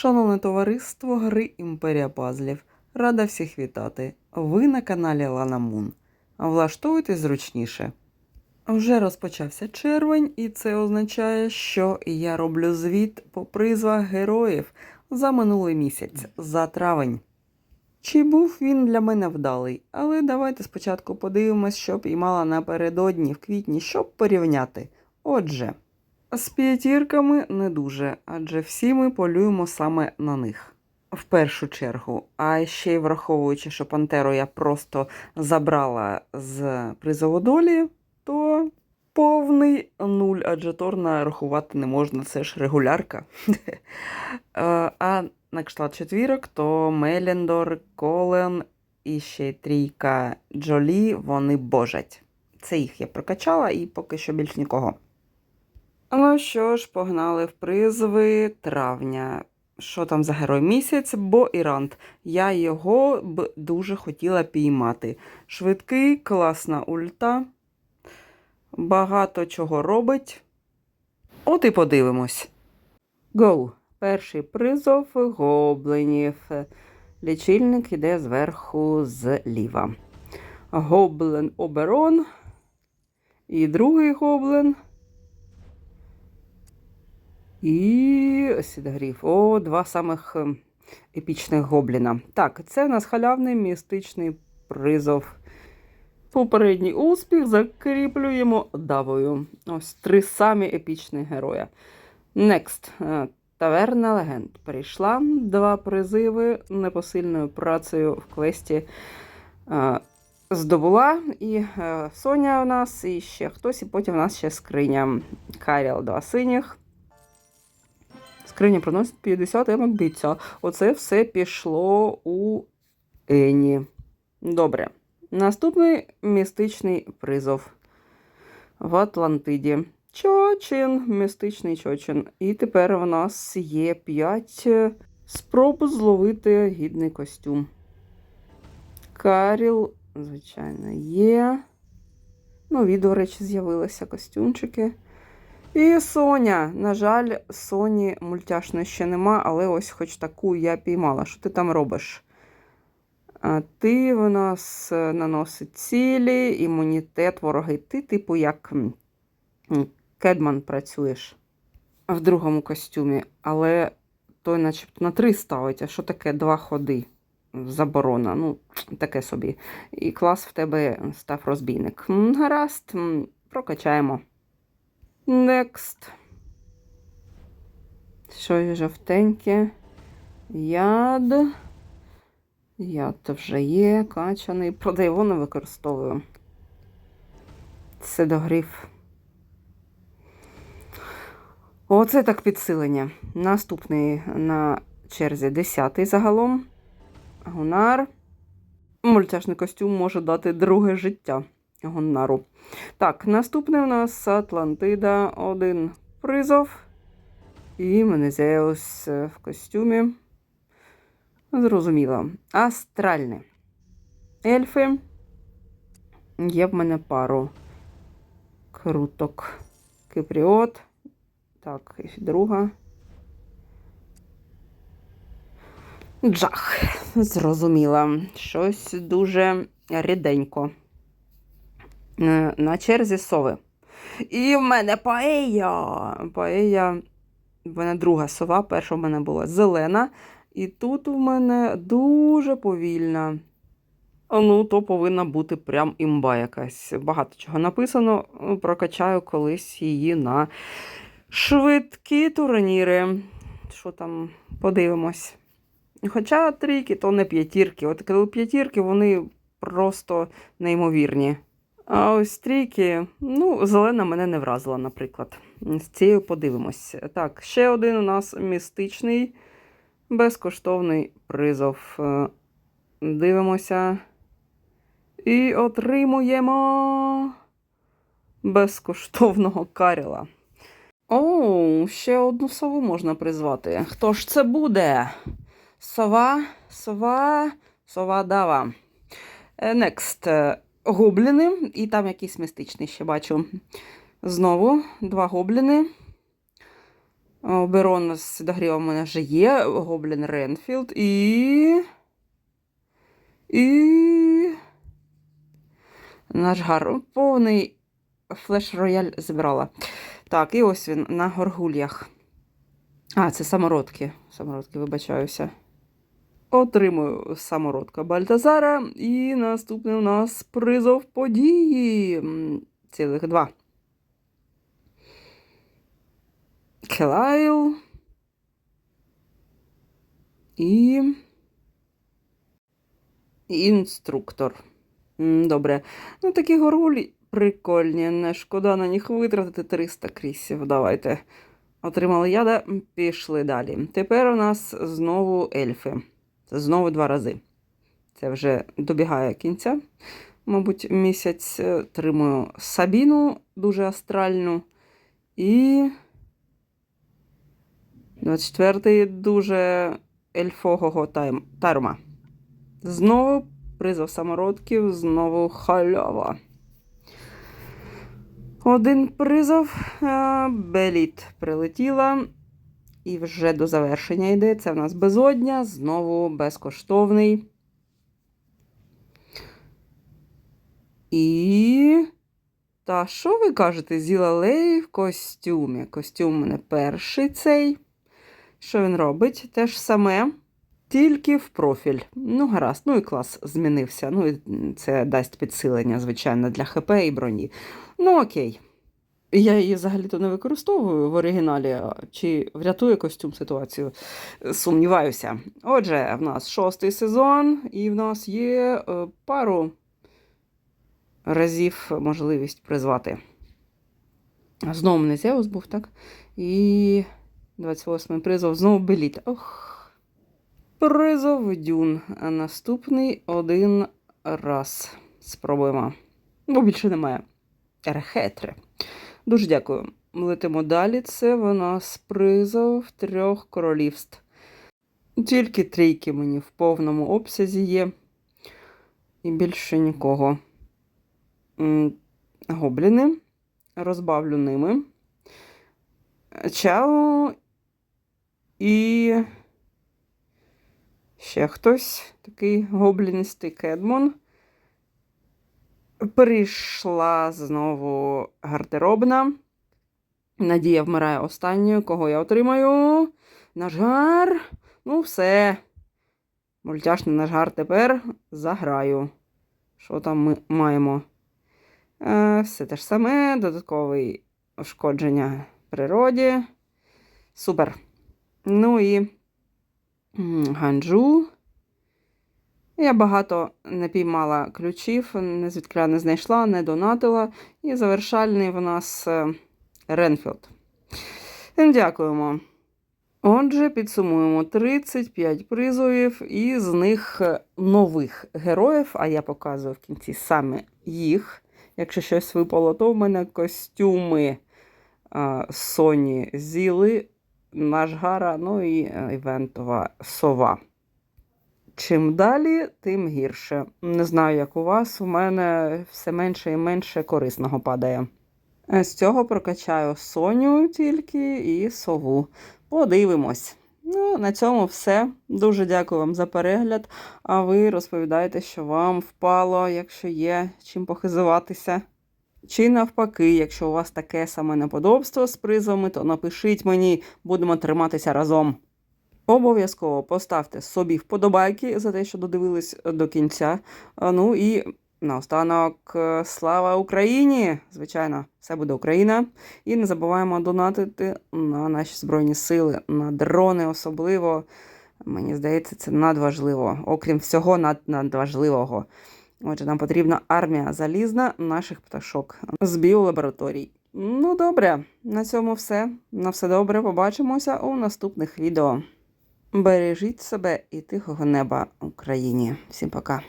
Шановне товариство Гри Імперія Пазлів. Рада всіх вітати. Ви на каналі Лана Мун. Влаштуйтесь зручніше. Вже розпочався червень, і це означає, що я роблю звіт по призвах героїв за минулий місяць, за травень. Чи був він для мене вдалий? Але давайте спочатку подивимось, що піймала напередодні в квітні, щоб порівняти. Отже, з п'ятірками не дуже, адже всі ми полюємо саме на них. В першу чергу, а ще й враховуючи, що Пантеру я просто забрала з призову долі, то повний нуль, адже Торна рахувати не можна, це ж регулярка. Е, А на кшталт четвірок, то Меліндор, Колен і ще й трійка Джолі, вони божать. Це їх я прокачала і поки що більш нікого. Ну що ж, погнали в призови травня. Що там за герой місяць? Бо Ірант. Я його б дуже хотіла піймати. Швидкий, класна ульта. Багато чого робить. От і подивимось. Гоу. Перший призов гоблинів. Лічильник іде зверху зліва. Гоблин оберон. І другий гоблин. І Сідгріф. О, два самих ем, епічних гобліна. Так, це у нас халявний містичний призов. Попередній успіх закріплюємо давою. Ось три самі епічні героя. Next. Е, Таверна легенд. Прийшла два призиви непосильною працею в квесті. е, Здобула і е, Соня у нас, і ще хтось, і потім у нас ще скриня. Каріл два синіх. Скриня приносить 50 емок бійця. Оце все пішло у Ені. Добре. Наступний містичний призов в Атлантиді. Чочин, містичний чочин. І тепер у нас є 5 спроб зловити гідний костюм. Каріл, звичайно, є. Нові, до речі, з'явилися костюмчики. І Соня. На жаль, Соні мультяшної ще нема, але ось хоч таку я піймала. Що ти там робиш? А ти в нас е, наносить цілі, імунітет, вороги. Ти, типу, як Кедман працюєш в другому костюмі, але той, начебто, на три ставить. А що таке два ходи? Заборона. Ну, таке собі. І клас в тебе став розбійник. Гаразд, прокачаємо. Next. Щось жовтеньке. Яд. Яд вже є, качаний. Продай його не використовую. Це догрів. Оце так підсилення. Наступний на черзі 10-й загалом. Гунар. Мультяшний костюм може дати друге життя Гуннару. Так, наступний у нас Атлантида. Один призов. І Менезеус в костюмі. Зрозуміло. Астральне. Ельфи. Є в мене пару круток. Кипріот. Так, і друга. Джах. Зрозуміла. Щось дуже ріденько. На черзі сови. І в мене паея. Паея. В мене друга сова. Перша в мене була зелена. І тут в мене дуже повільна. Ну, то повинна бути прям імба якась. Багато чого написано. Прокачаю колись її на швидкі турніри. Що там, подивимось. Хоча трійки, то не п'ятірки. От коли п'ятірки, вони просто неймовірні. А ось трійки, ну, зелена мене не вразила, наприклад. З цією подивимось. Так, ще один у нас містичний, безкоштовний призов. Е, Дивимося. І отримуємо безкоштовного каріла. О, ще одну сову можна призвати. Хто ж це буде? Сова, сова, сова дава. Е, Next. Гобліни, і там якийсь містичний ще бачу. Знову два гобліни. Оберон з догрівом у мене вже є. Гоблін Ренфілд і. І. Наш гар. Повний флеш рояль зібрала. Так, і ось він на горгульях. А, це самородки. Самородки, вибачаюся. Отримую самородка Бальтазара. І наступний у нас призов події. Цілих два. Келайл. І. Інструктор. Добре. Ну, такі горгулі прикольні. Не шкода на них витратити 300 крісів. Давайте. Отримали яда, пішли далі. Тепер у нас знову ельфи. Це знову два рази. Це вже добігає кінця. Мабуть, місяць Е, тримую Сабіну дуже астральну. І 24-й дуже ельфового тайм... тарма. Знову призов самородків, знову халява. Один призов Беліт прилетіла. І вже до завершення йде. Це в нас безодня, знову безкоштовний. І. Та що ви кажете? Зілалей в костюмі. Костюм у мене перший цей. Що він робить? Те ж саме, тільки в профіль. Ну, гаразд, ну і клас змінився. Ну, це дасть підсилення, звичайно, для ХП і броні. Ну, окей. Я її взагалі-то не використовую в оригіналі, чи врятує костюм ситуацію. Сумніваюся. Отже, в нас шостий сезон, і в нас є е, пару разів можливість призвати. Знову мене Зеус був, так? І 28-й призов знову Беліт. Ох. Призов Дюн. А наступний один раз. Спробуємо. Бо більше немає. Ерхетри. Дуже дякую. Летимо далі. Це в нас призов трьох королівств. Тільки трійки мені в повному обсязі є. І більше нікого. Гобліни. Розбавлю ними. Чао. І. Ще хтось такий гоблінистий кедмон. Прийшла знову гардеробна. Надія вмирає останньою. Кого я отримаю? Нажгар. Ну, все. Мультяшний нажгар тепер заграю. Що там ми маємо? Е, все те ж саме. Додаткове ушкодження природі. Супер. Ну і ганджу. Я багато не піймала ключів, не звідкля не знайшла, не донатила. І завершальний в нас е, Ренфілд. Дякуємо. Отже, підсумуємо 35 призовів, і з них е, нових героїв, а я показую в кінці саме їх. Якщо щось випало, то в мене костюми Соні Зіли, Нажгара, ну і е, івентова сова. Чим далі, тим гірше. Не знаю, як у вас, у мене все менше і менше корисного падає. З цього прокачаю Соню тільки і сову. Подивимось. Ну, на цьому все. Дуже дякую вам за перегляд. А ви розповідайте, що вам впало, якщо є чим похизуватися. Чи навпаки, якщо у вас таке саме неподобство з призовами, то напишіть мені, будемо триматися разом. Обов'язково поставте собі вподобайки за те, що додивились до кінця. Ну і наостанок, е, слава Україні! Звичайно, все буде Україна. І не забуваємо донатити на наші Збройні Сили, на дрони особливо. Мені здається, це надважливо. Окрім всього, над, надважливого. Отже, нам потрібна армія залізна наших пташок з біолабораторій. Ну, добре, на цьому все. На все добре, побачимося у наступних відео. Бережіть себе і тихого неба Україні. Всім пока.